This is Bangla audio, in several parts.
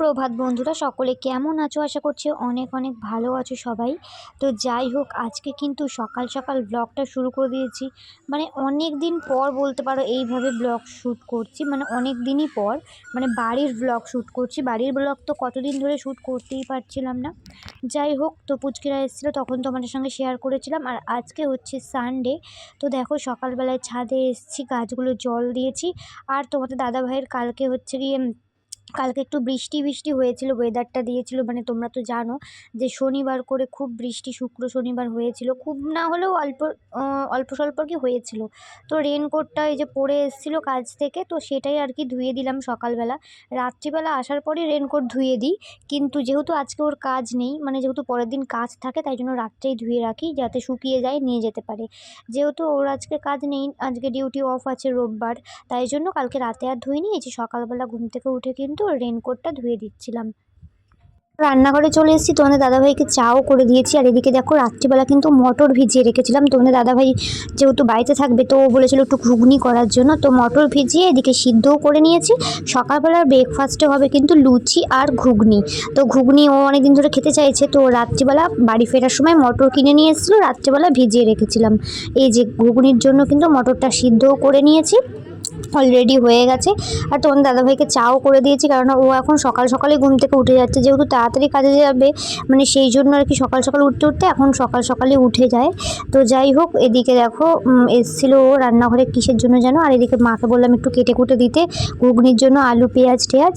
সুপ্রভাত বন্ধুরা, সকলে কেমন আছো? আশা করছি অনেক অনেক ভালো আছো সবাই। তো যাই হোক, আজকে কিন্তু সকাল সকাল ব্লগটা শুরু করে দিয়েছি। মানে অনেক দিন পর বলতে পারো এইভাবে ব্লগ শ্যুট করছি। মানে অনেক দিনই পর মানে বাড়ির ব্লগ শ্যুট করছি। বাড়ির ব্লগ তো কতদিন ধরে শ্যুট করতেই পারছিলাম না। যাই হোক, তো পুচকিরা এসেছিল, তখন তোমাদের সঙ্গে শেয়ার করেছিলাম। আর আজকে হচ্ছে সানডে তো দেখো সকালবেলায় ছাদে এসেছি, গাছগুলো জল দিয়েছি। আর তোমাদের দাদাভাইয়ের কালকে হচ্ছে গিয়ে কালকে একটু বৃষ্টি বৃষ্টি হয়েছিল ওয়েদারটা দিয়েছিল মানে তোমরা তো জানো যে শনিবার করে খুব বৃষ্টি, শুক্র শনিবার হয়েছিল, খুব না হলেও অল্প অল্প স্বল্প কি হয়েছিল। তো রেনকোটটা এই যে পরে এসেছিল কাজ থেকে, তো সেটাই আর কি ধুয়ে দিলাম সকালবেলা। রাত্রিবেলা আসার পরই রেনকোট ধুয়ে দিই, কিন্তু যেহেতু আজকে ওর কাজ নেই মানে যেহেতু পরের দিন কাজ থাকে, তাই জন্য রাত্রেই ধুয়ে রাখি, যাতে শুকিয়ে যায়, নিয়ে যেতে পারে। যেহেতু ওর আজকে কাজ নেই, আজকে ডিউটি অফ আছে রোববার, তাই জন্য কালকে রাতে আর ধুইনি, এই যে সকালবেলা ঘুম থেকে উঠে কিন্তু রেনকোটটা ধুয়ে দিচ্ছিলাম। রান্নাঘরে চলে এসেছি, তোমাদের দাদাভাইকে চাও করে দিয়েছি। আর এদিকে দেখো, রাত্রিবেলা কিন্তু মটর ভিজিয়ে রেখেছিলাম। তোমাদের দাদাভাই যেহেতু বাড়িতে থাকবে, তো ও বলেছিল একটু ঘুগনি করার জন্য। তো মটর ভিজিয়ে এদিকে সিদ্ধও করে নিয়েছি। সকালবেলার ব্রেকফাস্টে হবে কিন্তু লুচি আর ঘুগনি। তো ঘুগনি ও অনেকদিন ধরে খেতে চাইছে, তো রাত্রিবেলা বাড়ি ফেরার সময় মটর কিনে নিয়ে এসেছিল। রাত্রিবেলা ভিজিয়ে রেখেছিলাম। এই যে ঘুগনির জন্য কিন্তু মটরটা সিদ্ধও করে নিয়েছি। অলরেডি হয়ে গেছে। আর তোমার দাদাভাইকে চাও করে দিয়েছি, কারণ ও এখন সকাল সকালে ঘুম থেকে উঠে যাচ্ছে। যেহেতু তাড়াতাড়ি কাজে যাবে মানে সেই জন্য আর কি সকাল সকাল উঠতে উঠতে এখন সকাল সকালে উঠে যায়। তো যাই হোক, এদিকে দেখো এসেছিল ও রান্নাঘরে কিসের জন্য যেন, আর এদিকে মাকে বললাম একটু কেটে কুটে দিতে, ঘুগনির জন্য আলু, পেঁয়াজ, টেয়াজ।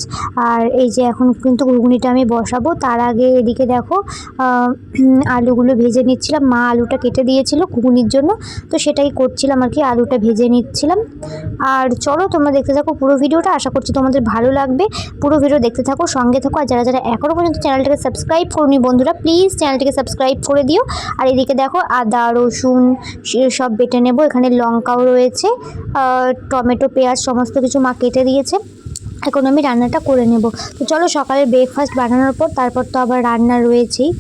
আর এই যে এখন কিন্তু ঘুগনিটা আমি বসাবো। তার আগে এদিকে দেখো আলুগুলো ভেজে নিচ্ছিলাম। মা আলুটা কেটে দিয়েছিল ঘুগনির জন্য, তো সেটাই করছিলাম আর কি, আলুটা ভেজে নিচ্ছিলাম। আর চলো তোমরা দেখতে থাকো পুরো ভিডিওটা। আশা করছি তোমাদের ভালো লাগবে। পুরো ভিডিও দেখতে থাকো, সঙ্গে থাকো। আর যারা যারা এখনও পর্যন্ত চ্যানেলটাকে সাবস্ক্রাইব করুনি বন্ধুরা, প্লিজ চ্যানেলটিকে সাবস্ক্রাইব করে দিও। আর এদিকে দেখো আদা, রসুন সব বেটে নেব। এখানে লঙ্কাও রয়েছে টমেটো, পেঁয়াজ সমস্ত কিছু মা কেটে দিয়েছে। এখন আমি রান্নাটা করে নেব। তো চলো সকালে ব্রেকফাস্ট বানানোর পর, তারপর তো আবার রান্না রয়েছেই।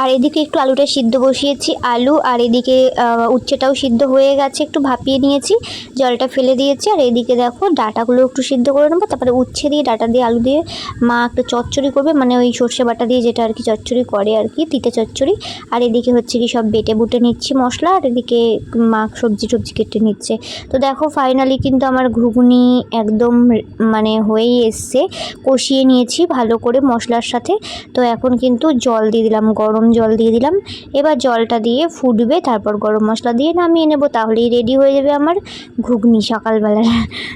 আর এদিকে একটু আলুটা সিদ্ধ বসিয়েছি, আলু আর এদিকে উচ্ছেটাও সিদ্ধ হয়ে গেছে, একটু ভাপিয়ে নিয়েছি, জলটা ফেলে দিয়েছি, আর এদিকে দেখো ডাটাগুলো একটু সিদ্ধ করে নেব, তারপরে উচ্ছে দিয়ে, ডাটা দিয়ে, আলু দিয়ে মা একটা চচ্চড়ি করবে মানে ওই সর্ষে বাটা দিয়ে যেটা আর কি চচ্চড়ি করে আর কি, তিতে চচ্চড়ি, আর এদিকে হচ্ছে কি সব বেটে বুটে নিচ্ছি মশলা, আর এদিকে মা সবজি টবজি কেটে নিচ্ছে। তো দেখো ফাইনালি কিন্তু আমার ঘুগনি একদম মানে হয়েই এসছে, কষিয়ে নিয়েছি ভালো করে মশলার সাথে, তো এখন কিন্তু জল দিয়ে দিলাম গরম গরম জল দিয়ে দিলাম। এবার জলটা দিয়ে ফুটবে, তারপর গরম মশলা দিয়ে নামিয়ে নেব, তাহলেই রেডি হয়ে যাবে আমার ঘুগনি সকালবেলা।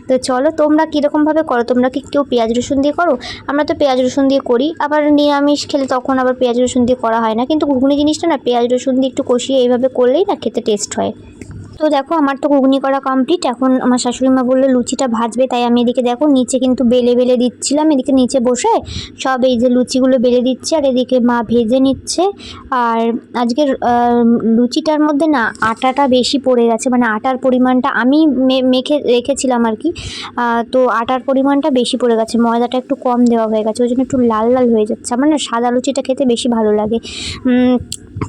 তো চলো, তোমরা কীরকমভাবে করো? তোমরা কি কেউ পেঁয়াজ রসুন দিয়ে করো? আমরা তো পেঁয়াজ রসুন দিয়ে করি, আবার নিরামিষ খেলে তখন আবার পেঁয়াজ রসুন দিয়ে করা হয় না। কিন্তু ঘুগনি জিনিসটা না, পেঁয়াজ রসুন দিয়ে একটু কষিয়ে এইভাবে করলেই না খেতে টেস্ট হয়। তো দেখো, আমার তো ঘুগনি করা কমপ্লিট এখন আমার শাশুড়ি মা বলল, লুচিটা ভাজবে। তাই আমি এদিকে দেখো, নিচে কিন্তু বেলে বেলে দিচ্ছিলাম। এদিকে নিচে বসে সব এই যে লুচিগুলো বেলে দিচ্ছে, আর এদিকে মা ভেজে নিচ্ছে। আর আজকে লুচিটার মধ্যে না আটাটা বেশি পড়ে গেছে। মানে আটার পরিমাণটা আমি মেখে রেখেছিলাম আর কি। তো আটার পরিমাণটা বেশি পড়ে গেছে। ময়দাটা একটু কম দেওয়া হয়ে গেছে। ওই জন্য একটু লাল লাল হয়ে যাচ্ছে। আমার না সাদা লুচিটা খেতে বেশি ভালো লাগে।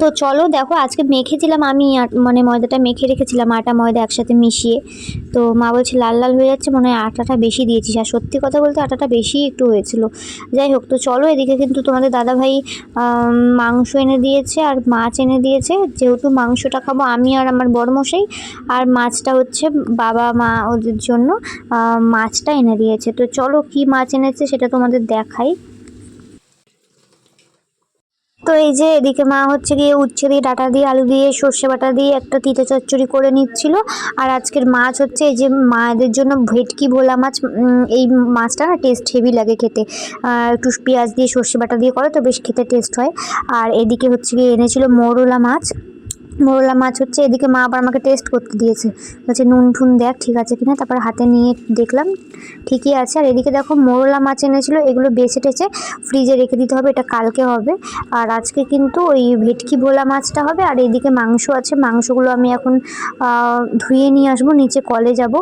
তো চলো দেখো, আজকে মেখেছিলাম আমি মানে ময়দাটা মেখে রেখেছিলাম, আটা ময়দা একসাথে মিশিয়ে। তো মা বলছে লাল লাল হয়ে যাচ্ছে, মনে হয় আটাটা বেশি দিয়েছিস। আর সত্যি কথা বলতে আটাটা বেশি একটু হয়েছিল। যাই হোক, তো চলো এদিকে কিন্তু তোমাদের দাদাভাই মাংস এনে দিয়েছে আর মাছ এনে দিয়েছে। যেহেতু মাংসটা খাব আমি আর আমার বড়মশাই, আর মাছটা হচ্ছে বাবা মা ওদের জন্য মাছটা এনে দিয়েছে। তো চলো কি মাছ এনেছে সেটা তোমাদের দেখাই। তো এই যে এদিকে মা হচ্ছে গিয়ে উচ্ছে দিয়ে ডাটা দিয়ে, আলু দিয়ে, সর্ষে বাটা দিয়ে একটা তিতে চচ্চড়ি করে নিচ্ছিল। আর আজকের মাছ হচ্ছে এই যে মায়েদের জন্য ভেটকি ভোলা মাছ। এই মাছটা না টেস্ট হেভি লাগে খেতে। একটু পেঁয়াজ দিয়ে সর্ষে বাটা দিয়ে করে তো বেশ খেতে টেস্ট হয়। আর এদিকে হচ্ছে গিয়ে এনেছিল মোরলা মাছ। মোরলা মাছ হচ্ছে এদিকে মা আবার আমাকে টেস্ট করতে দিয়েছে। বলছে, নুন ঠুন দেখ, ঠিক আছে কিনা? তারপর হাতে নিয়ে দেখলাম, ঠিকই আছে। আর এদিকে দেখো, মোরলা মাছ এনেছিল, এগুলো বেছে টেছে ফ্রিজে রেখে দিতে হবে, এটা কালকে হবে। আর আজকে কিন্তু ওই ভেটকি ভোলা মাছটা হবে, আর এদিকে মাংস আছে, মাংসগুলো আমি এখন ধুয়ে নিয়ে আসব, নিচে কলে যাব।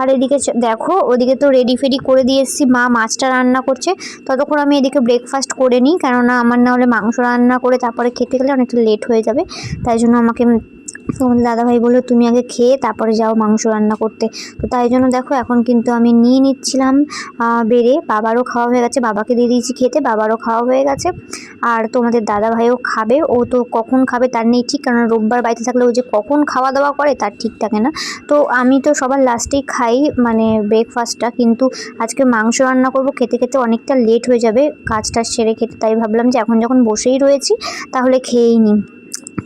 আর এদিকে দেখো, ওদিকে তো রেডি ফেডি করে দিয়ে এসেছি, মা মাছটা রান্না করছে। ততক্ষণ আমি এদিকে ব্রেকফাস্ট করে নিই, কেননা আমার না হলে মাংস রান্না করে তারপরে খেতে গেলে অনেকটা লেট হয়ে যাবে, তাই জন্য আমাকে তোমাদের দাদাভাই বলল, তুমি আগে খেয়ে তারপরে যাও মাংস রান্না করতে। তো তাই জন্য দেখো, এখন কিন্তু আমি নিয়ে নিচ্ছিলাম বেড়ে। বাবারও খাওয়া হয়ে গেছে, বাবাকে দিয়ে দিয়েছি খেতে, বাবারও খাওয়া হয়ে গেছে। আর তোমাদের দাদাভাইও খাবে, ও তো কখন খাবে তার নেই ঠিক, কারণ রোববার বাড়িতে থাকলে ও যে কখন খাওয়া দাওয়া করে তার ঠিক থাকে না। তো আমি তো সবার লাস্টেই খাই মানে ব্রেকফাস্টটা কিন্তু আজকে মাংস রান্না করব, খেতে খেতে অনেকটা লেট হয়ে যাবে, কাজটা সেরে খেতে তাই ভাবলাম যে এখন যখন বসেই রয়েছি, তাহলে খেয়েই নিই।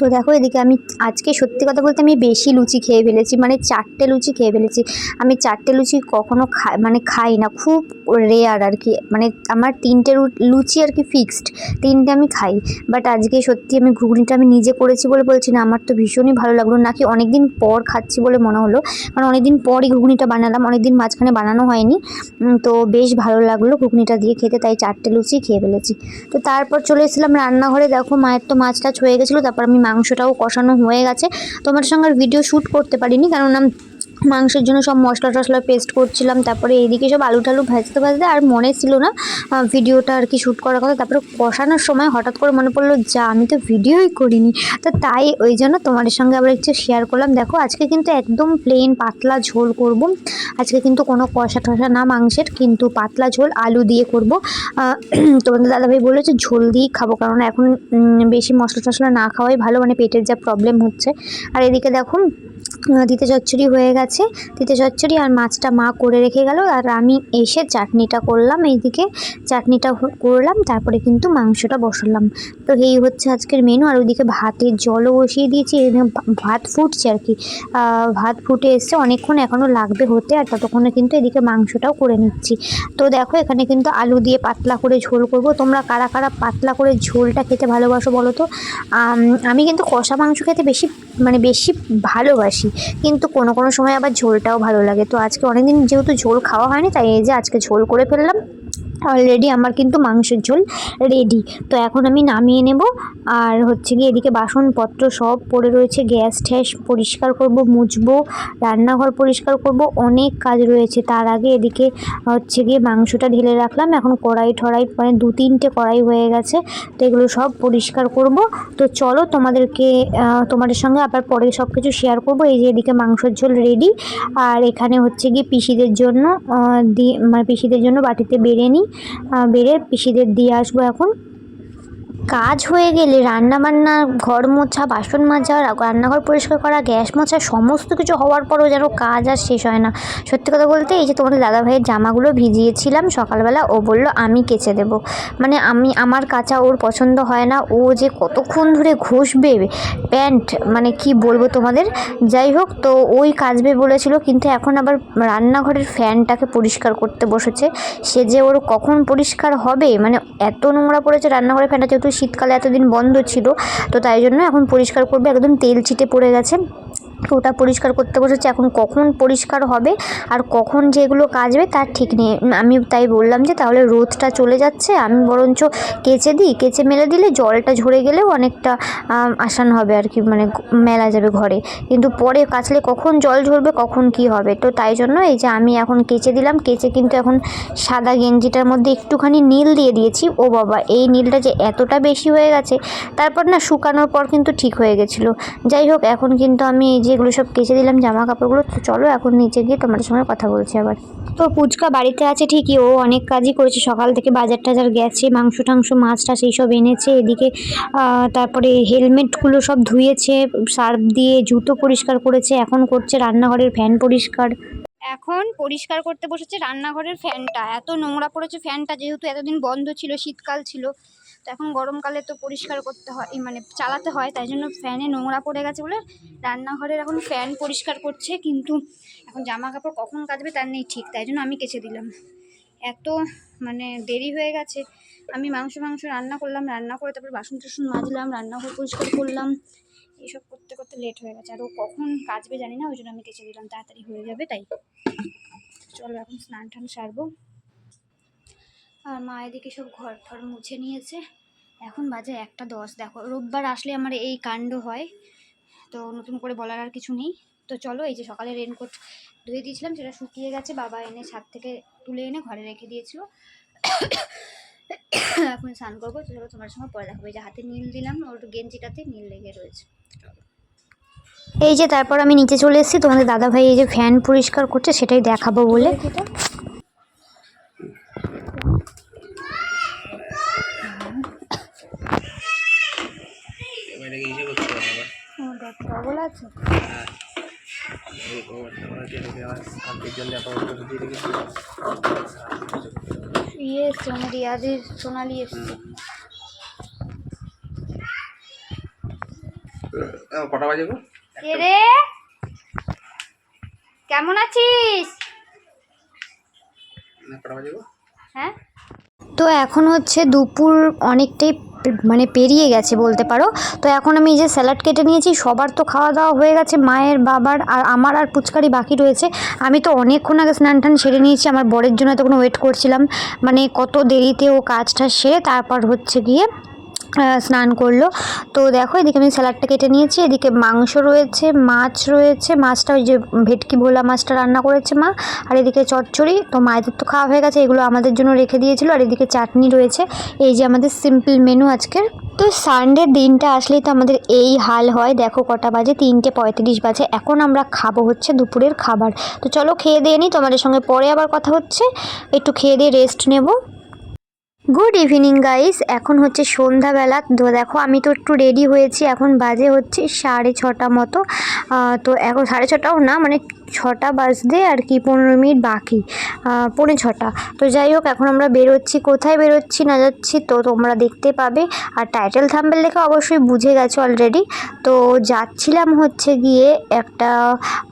তো দেখো এদিকে আমি আজকে সত্যি কথা বলতে আমি বেশি লুচি খেয়ে ফেলেছি মানে চারটে লুচি খেয়ে ফেলেছি। আমি চারটে লুচি কখনো খাই মানে খাই না, খুব রেয়ার আর কি মানে আমার তিনটে লুচি আর কি ফিক্সড তিনটে আমি খাই। বাট আজকে সত্যি আমি ঘুগনিটা আমি নিজে করেছি বলে বলছি না, আমার তো ভীষণই ভালো লাগল, নাকি অনেক দিন পর খাচ্ছি বলে মনে হলো, কারণ অনেক দিন পরই ঘুগনিটা বানালাম অনেক দিন মাঝখানে বানানো হয়নি। তো বেশ ভালো লাগল ঘুগনিটা দিয়ে খেতে, তাই চারটে লুচি খেয়ে ফেলেছি। তো তারপর চলে এসেছিলাম রান্নাঘরে, দেখো মায়ের তো মাছ টাছ হয়ে গেছিল, তারপর আমি মাংসটাও কষানো হয়ে গেছে। তোমার সঙ্গে ভিডিও শ্যুট করতে পারিনি কারণ মাংসের জন্য সব মশলা টশলা পেস্ট করছিলাম তারপরে এইদিকে সব আলু টালু ভাজতে ভাজতে আর মনে ছিল না ভিডিওটা আর কি শ্যুট করার কথা তারপরে কষানোর সময় হঠাৎ করে মনে পড়ল যা আমি তো ভিডিওই করিনি। তো তাই ওই জন্য তোমাদের সঙ্গে আবার একটু শেয়ার করলাম। দেখো আজকে কিন্তু একদম প্লেন পাতলা ঝোল করব। আজকে কিন্তু কোনো কষা টষা না মাংসের কিন্তু পাতলা ঝোল আলু দিয়ে করব। তোমাদের দাদাভাই বলেছে ঝোল দিয়েই খাব কারণ এখন বেশি মশলা টশলা না খাওয়াই ভালো মানে পেটের যা প্রবলেম হচ্ছে। আর এদিকে দেখো আহ, তিতে চচ্চড়ি হয়ে গেছে। তিতে চচ্চড়ি আর মাছটা মা করে রেখে গেল আর আমি এসে চাটনিটা করলাম এইদিকে। চাটনিটা করলাম, তারপরে কিন্তু মাংসটা বসালাম। তো এই হচ্ছে আজকের মেনু আর ওইদিকে ভাতের জলও বসিয়ে দিয়েছি। ভাত ফুটছে আর কি। ভাত ফুটে এসছে, অনেকক্ষণ এখনও লাগবে হতে, আর ততক্ষণে কিন্তু এদিকে মাংসটাও করে নিচ্ছি। তো দেখো, এখানে কিন্তু আলু দিয়ে পাতলা করে ঝোল করব। তোমরা কারা কারা পাতলা করে ঝোলটা খেতে ভালোবাসো বলো তো? আমি কিন্তু কষা মাংস খেতে বেশি মানে বেশি ভালোবাসি। কিন্তু কোনো কোনো সময় আবার ঝোলটাও ভালো লাগে। তো আজকে অনেকদিন যেহেতু ঝোল খাওয়া হয়নি, তাই এই যে আজকে ঝোল করে ফেললাম। অলরেডি আমার কিন্তু মাংসের ঝোল রেডি তো এখন আমি নামিয়ে নেব আর হচ্ছে গিয়ে এদিকে বাসনপত্র সব পড়ে রয়েছে, গ্যাস ঠ্যাস পরিষ্কার করব, মুছবো, রান্নাঘর পরিষ্কার করব, অনেক কাজ রয়েছে। তার আগে এদিকে হচ্ছে গিয়ে মাংসটা ঢেলে রাখলাম। এখন কড়াই ঠড়াই মানে দু তিনটে কড়াই হয়ে গেছে, তো এগুলো সব পরিষ্কার করব। তো চলো তোমাদেরকে তোমাদের সঙ্গে আবার পরে সব কিছু শেয়ার করব। এই যে এদিকে মাংসের ঝোল রেডি আর এখানে হচ্ছে গিয়ে পিসিদের জন্য দিয়ে মানে পিসিদের জন্য বাটিতে বেড়ে নিই। বেড়ে পিসিদের দিয়ে আসব এখন। কাজ হয়ে গেলে রান্না বান্না ঘর মোছা, বাসন মাজা রান্নাঘর পরিষ্কার করা, গ্যাস মোছা, সমস্ত কিছু হওয়ার পরেও যেন কাজ আর শেষ হয় না। সত্যি কথা বলতে এই যে তোমাদের দাদাভাইয়ের জামাগুলো ভিজিয়েছিলাম সকালবেলা, ও বলল, আমি কেচে দেবো। মানে আমি, আমার কাঁচা ওর পছন্দ হয় না। ও যে কতক্ষণ ধরে ঘষবে, প্যান্ট মানে কি বলব তোমাদের? যাই হোক, তো ওই কাচবে বলেছিল, কিন্তু এখন আবার রান্নাঘরের ফ্যানটাকে পরিষ্কার করতে বসেছে। সে যে ওর কখন পরিষ্কার হবে মানে এত নোংরা পড়েছে রান্নাঘরের ফ্যানটা, যেহেতু শীতকালে এতদিন বন্ধ ছিল, তো তাই জন্য এখন পরিষ্কার করবে। একদম তেল ছিটে পড়ে গেছে। তো ওটা পরিষ্কার করতে বসেছে। এখন কখন পরিষ্কার হবে আর কখন যেগুলো কাচবে তার ঠিক নেই। আমি তাই বললাম যে তাহলে রোদটা চলে যাচ্ছে, আমি বরঞ্চ কেচে দিই। কেচে মেলে দিলে জলটা ঝরে গেলেও অনেকটা আসান হবে আর কি মানে মেলা যাবে ঘরে। কিন্তু পরে কাচলে কখন জল ঝরবে, কখন কি হবে? তো তাই জন্য এই যে আমি এখন কেচে দিলাম, কেচে কিন্তু এখন সাদা গেঞ্জিটার মধ্যে একটুখানি নীল দিয়ে দিয়েছি। ও বাবা, এই নীলটা যে এতটা বেশি হয়ে গেছে, তারপর না শুকানোর পর কিন্তু ঠিক হয়ে গেছিল। যাই হোক, এখন কিন্তু আমি এই যেগুলো সব কেচে দিলাম জামা কাপড়গুলো তো চলো এখন নিচে গিয়ে তোমাদের সঙ্গে কথা বলছি আবার। তো পুচকা বাড়িতে আছে ঠিকই, ও অনেক কাজই করেছে। সকাল থেকে বাজার টাজার গেছে, মাংস টাংস, মাছ টাছ এইসব এনেছে। এদিকে তারপরে হেলমেটগুলো সব ধুয়েছে, সার্ফ দিয়ে জুতো পরিষ্কার করেছে, এখন করছে রান্নাঘরের ফ্যান পরিষ্কার। এখন পরিষ্কার করতে বসেছে রান্নাঘরের ফ্যানটা। এত নোংরা পড়েছে ফ্যানটা, যেহেতু এতদিন বন্ধ ছিল, শীতকাল ছিল। তো এখন গরমকালে তো পরিষ্কার করতে হয় মানে চালাতে হয়, তাই জন্য ফ্যানে নোংরা পড়ে গেছে বলে রান্নাঘরের এখন ফ্যান পরিষ্কার করছে, কিন্তু এখন জামা কাপড় কখন কাচবে তার নেই ঠিক, তাই জন্য আমি কেচে দিলাম। এত মানে দেরি হয়ে গেছে, আমি মাংস মাংস রান্না করলাম, রান্না করে তারপর বাসন টাসন মাজলাম, রান্নাঘর পরিষ্কার করলাম, এইসব করতে করতে লেট হয়ে গেছে, আর ও কখন কাচবে জানি না, ওই জন্য আমি কেচে দিলাম, তাড়াতাড়ি হয়ে যাবে তাই। চলো এখন স্নান টান সারবো। আর মা এদিকে সব ঘর ঠর মুছে নিয়েছে। এখন বাজে একটা দশ। দেখো রোববার আসলে আমার এই কাণ্ড হয় তো নতুন করে বলার আর কিছু নেই। তো চলো এই যে সকালে রেনকোট ধুয়ে দিয়েছিলাম সেটা শুকিয়ে গেছে। বাবা এনে ছাদ থেকে তুলে এনে ঘরে রেখে দিয়েছিল। এখন স্নান করব। চলো তোমার সঙ্গে পরে দেখাবো এই যে হাতে নীল দিলাম ওর গেঞ্জিটাতে নীল লেগে রয়েছে। এই যে তারপর আমি নিচে চলে এসেছি। তোমাদের দাদা ভাই এই যে ফ্যান পরিষ্কার করছে সেটাই দেখাবো বলে এবার এটাকে ইসে করতে হবে আবার আছে হ্যাঁ এই কভারটা আমরা দিয়ে রেখে আবার কালকের জন্য কভারটা দিয়ে ইয়ে এসছে মানে রিয়াদের সোনালি এসছে। কটা বাজে গো? রে? কেমন আছিস? হ্যাঁ? তো এখন হচ্ছে দুপুর অনেকটাই মানে পেরিয়ে গেছে বলতে পারো। তো এখন আমি এই যে স্যালাড কেটে নিয়েছি, সবার তো খাওয়া দাওয়া হয়ে গেছে, মায়ের, বাবার, আর আমার আর পুচকারি বাকি রয়েছে। আমি তো অনেকক্ষণ আগে স্নান টান সেরে নিয়েছি, আমার বরের জন্য তখন ওয়েট করছিলাম। মানে কত দেরিতে ও কাজটা সেরে তারপর হচ্ছে গিয়ে স্নান করল। তো দেখো, এদিকে আমি স্যালাডটা কেটে নিয়েছি, এদিকে মাংস রয়েছে, মাছ রয়েছে, মাছটা ওই যে ভেটকি ভোলা মাছটা রান্না করেছে মা, আর এদিকে চচ্চড়ি। তো মায়েদের তো খাওয়া হয়ে গেছে, এগুলো আমাদের জন্য রেখে দিয়েছিল, আর এদিকে চাটনি রয়েছে। এই যে আমাদের সিম্পল মেনু আজকের। তো সানডে দিনটা আসলেই তো আমাদের এই হাল হয়। দেখো কটা বাজে, তিনটে পঁয়ত্রিশ বাজে, এখন আমরা খাব হচ্ছে দুপুরের খাবার। তো চলো খেয়ে দিয়ে নিই তোমাদের সঙ্গে পরে আবার কথা হচ্ছে। একটু খেয়ে দিয়ে রেস্ট নেব। গুড ইভিনিং গাইস এখন হচ্ছে সন্ধ্যাবেলা। তো দেখো, আমি তো একটু রেডি হয়েছি। এখন বাজে হচ্ছে সাড়ে ছটা মতো। তো এখন সাড়ে ছটাও না মানে ছটা বাজতে আর কি পনেরো মিনিট বাকি পৌনে ছটা। তো যাই হোক, এখন আমরা বেরোচ্ছি। কোথায় বেরোচ্ছি না যাচ্ছি তো তোমরা দেখতে পাবে। আর টাইটেল থাম্বেল দেখে অবশ্যই বুঝে গেছো অলরেডি তো যাচ্ছিলাম হচ্ছে গিয়ে একটা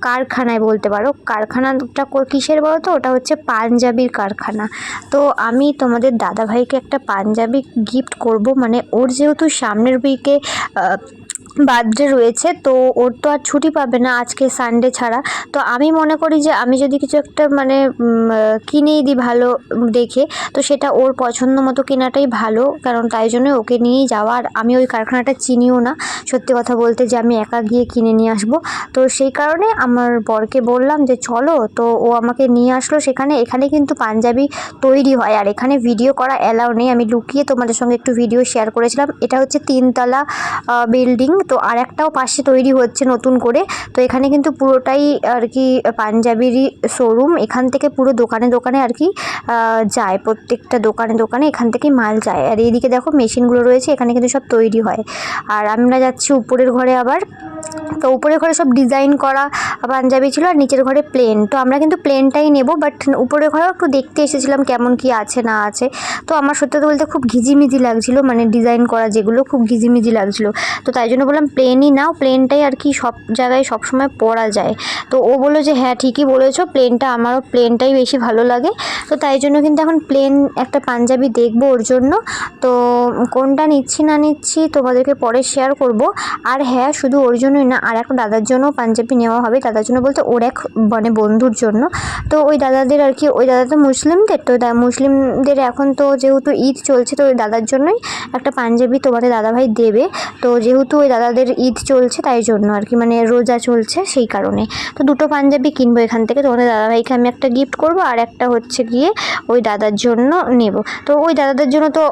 কারখানায় বলতে পারো। কারখানাটা কিসের বলো তো? ওটা হচ্ছে পাঞ্জাবির কারখানা। তো আমি তোমাদের দাদা ভাইকে একটা পাঞ্জাবি গিফট করব। মানে ওর যেহেতু সামনের উইকে বার্থডে রয়েছে, তো ওর তো আর ছুটি পাবে না আজকে সানডে ছাড়া। তো আমি মনে করি যে আমি যদি কিছু একটা মানে কিনেই দিই ভালো দেখে, তো সেটা ওর পছন্দ মতো কেনাটাই ভালো, কারণ তাই জন্য ওকে নিয়েই যাওয়া। আর আমি ওই কারখানাটা চিনিও না, সত্যি কথা বলতে যে আমি একা গিয়ে কিনে নিয়ে আসব। তো সেই কারণে আমার বরকে বললাম যে, চলো। তো ও আমাকে নিয়ে আসলো সেখানে। এখানে কিন্তু পাঞ্জাবি তৈরি হয়, আর এখানে ভিডিও করা অ্যালাউ নেই। আমি লুকিয়ে তোমাদের সঙ্গে একটু ভিডিও শেয়ার করেছিলাম। এটা হচ্ছে তিনতলা বিল্ডিং তো আর একটাও পাশে তৈরি হচ্ছে নতুন করে। তো এখানে কিন্তু পুরোটাই আর কি পাঞ্জাবিরই শোরুম এখান থেকে পুরো দোকানে দোকানে আর কি যায়। প্রত্যেকটা দোকানে দোকানে এখান থেকেই মাল যায়। আর এইদিকে দেখো মেশিনগুলো রয়েছে, এখানে কিন্তু সব তৈরি হয়। আর আমরা যাচ্ছি উপরের ঘরে আবার। তো উপরের ঘরে সব ডিজাইন করা পাঞ্জাবি ছিল আর নিচের ঘরে প্লেন তো আমরা কিন্তু প্লেনটাই নেব বাট উপরের ঘরেও একটু দেখতে এসেছিলাম কেমন কি আছে, না আছে। তো আমার সত্যি বলতে খুব ঘিজিমিজি লাগছিল মানে ডিজাইন করা যেগুলো খুব ঘিজিমিজি লাগছিল। তো তাই জন্য বললাম প্লেনই নাও প্লেনটাই আর কি সব জায়গায় সব সময় পরা যায়। তো ও বলল যে হ্যাঁ ঠিকই বলেছ প্লেনটা আমারও প্লেনটাই বেশি ভালো লাগে। তো তাই জন্য কিন্তু এখন প্লেন একটা পাঞ্জাবি দেখব ওর জন্য। তো কোনটা নিচ্ছি, না নিচ্ছি তোমাদেরকে পরে শেয়ার করব। আর হ্যাঁ শুধু ওর জন্যই না আর একটা দাদার জন্য পাঞ্জাবি নেওয়া হবে। দাদার জন্য বলতে ওর এক মানে বন্ধুর জন্য। তো ওই দাদাদের আর কি, ওই দাদা তো মুসলিমদের তো মুসলিমদের এখন তো যেহেতু ঈদ চলছে, তো ওই দাদার জন্যই একটা পাঞ্জাবি তোমাদের দাদাভাই দেবে। তো যেহেতু ওই দাদাদের ঈদ চলছে, তাই জন্য আর কি মানে রোজা চলছে সেই কারণে। তো দুটো পাঞ্জাবি কিনবো এখান থেকে। তোমাদের দাদাভাইকে আমি একটা গিফট করব, আর একটা হচ্ছে গিয়ে ওই দাদার জন্য নেব। তো ওই দাদাদের জন্য তো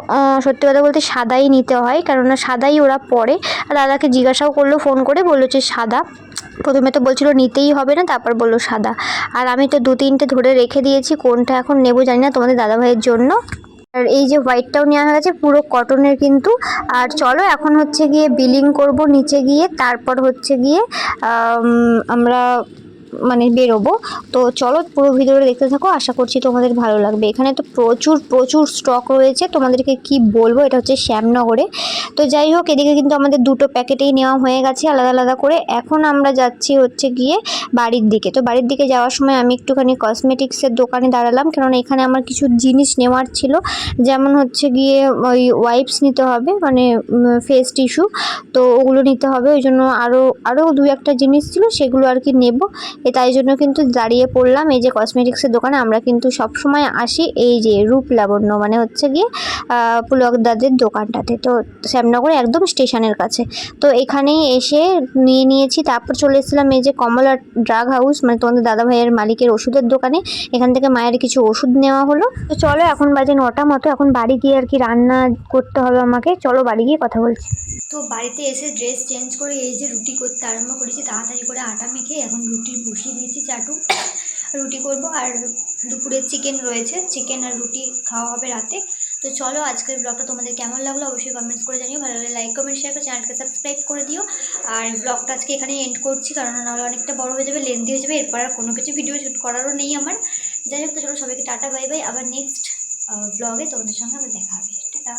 সত্যি কথা বলতে সাদাই নিতে হয়, কেননা সাদাই ওরা পরে। আর দাদাকে জিজ্ঞাসাও করল, ফোন করে বলল যে সাদা, প্রথমে তো বলছিল নিতেই হবে না, তারপর বলল সাদা। আর আমি তো দু তিনটে ধরে রেখে দিয়েছি, কোনটা এখন নেব জানি না তোমাদের দাদাভাইয়ের জন্য। আর এই যে হোয়াইটটাও নেওয়া হয়ে গেছে, পুরো কটনের কিন্তু। আর চলো এখন হচ্ছে গিয়ে বিলিং করব নিচে গিয়ে, তারপর হচ্ছে গিয়ে আমরা মানে বেরোবো। তো চলো পুরো ভিডিওটা দেখতে থাকো, আশা করছি তোমাদের ভালো লাগবে। এখানে তো প্রচুর প্রচুর স্টক রয়েছে। তোমাদেরকে কি বলব, এটা হচ্ছে শ্যামনগরে। তো যাই হোক, এদিকে কিন্তু আমাদের দুটো প্যাকেটেই নেওয়া হয়ে গেছে আলাদা আলাদা করে। এখন আমরা যাচ্ছি হচ্ছে গিয়ে বাড়ির দিকে। তো বাড়ির দিকে যাওয়ার সময় আমি একটুখানি কসমেটিক্সের দোকানে দাঁড়ালাম কেননা এখানে আমার কিছু জিনিস নেওয়ার ছিল। যেমন হচ্ছে গিয়ে ওই ওয়াইপস নিতে হবে মানে ফেস টিস্যু তো ওগুলো নিতে হবে। ওই জন্য আরও আরও দু একটা জিনিস ছিল, সেগুলো আর কি নেব। তাই জন্য কিন্তু দাঁড়িয়ে পড়লাম। এই যে কসমেটিক্সের দোকানে আমরা কিন্তু সব সময় আসি এই যে রূপ লাবণ্য মানে হচ্ছে গিয়ে পুলকদাদের দোকানটাতে। তো শ্যামনগরে একদম স্টেশনের কাছে। তো এখানেই এসে নিয়ে নিয়েছি, তারপর চলে এসেছিলাম এই যে কমলা ড্রাগ হাউস মানে তোমাদের দাদা ভাইয়ের মালিকের ওষুধের দোকানে। এখান থেকে মায়ের কিছু ওষুধ নেওয়া হলো। তো চলো এখন বাজে নটা মতো, এখন বাড়ি গিয়ে আর কি রান্না করতে হবে আমাকে। চলো বাড়ি গিয়ে কথা বলছি। তো বাড়িতে এসে ড্রেস চেঞ্জ করে এই যে রুটি করতে আরম্ভ করেছি, তাড়াতাড়ি করে আটা মেখে, এখন রুটি বসিয়ে দিয়েছি চাটু, রুটি করব আর দুপুরে চিকেন রয়েছে, চিকেন আর রুটি খাওয়া হবে রাতে। তো চলো আজকের ব্লগটা তোমাদের কেমন লাগল অবশ্যই কমেন্টস করে জানিও, ভালো লাগলে লাইক কমেন্ট শেয়ার করে চ্যানেলকে সাবস্ক্রাইব করে দিও। আর ব্লগটা আজকে এখানে এন্ড করছি, কারণ নাহলে অনেকটা বড় হয়ে যাবে লেন্দি হয়ে যাবে, এরপর আর কোনো কিছু ভিডিও শ্যুট করারও নেই আমার। যাই হোক, তো চলো সবাইকে টাটা বাই বাই আবার নেক্সট ব্লগে তোমাদের সঙ্গে আবার দেখা হবে। টাটা।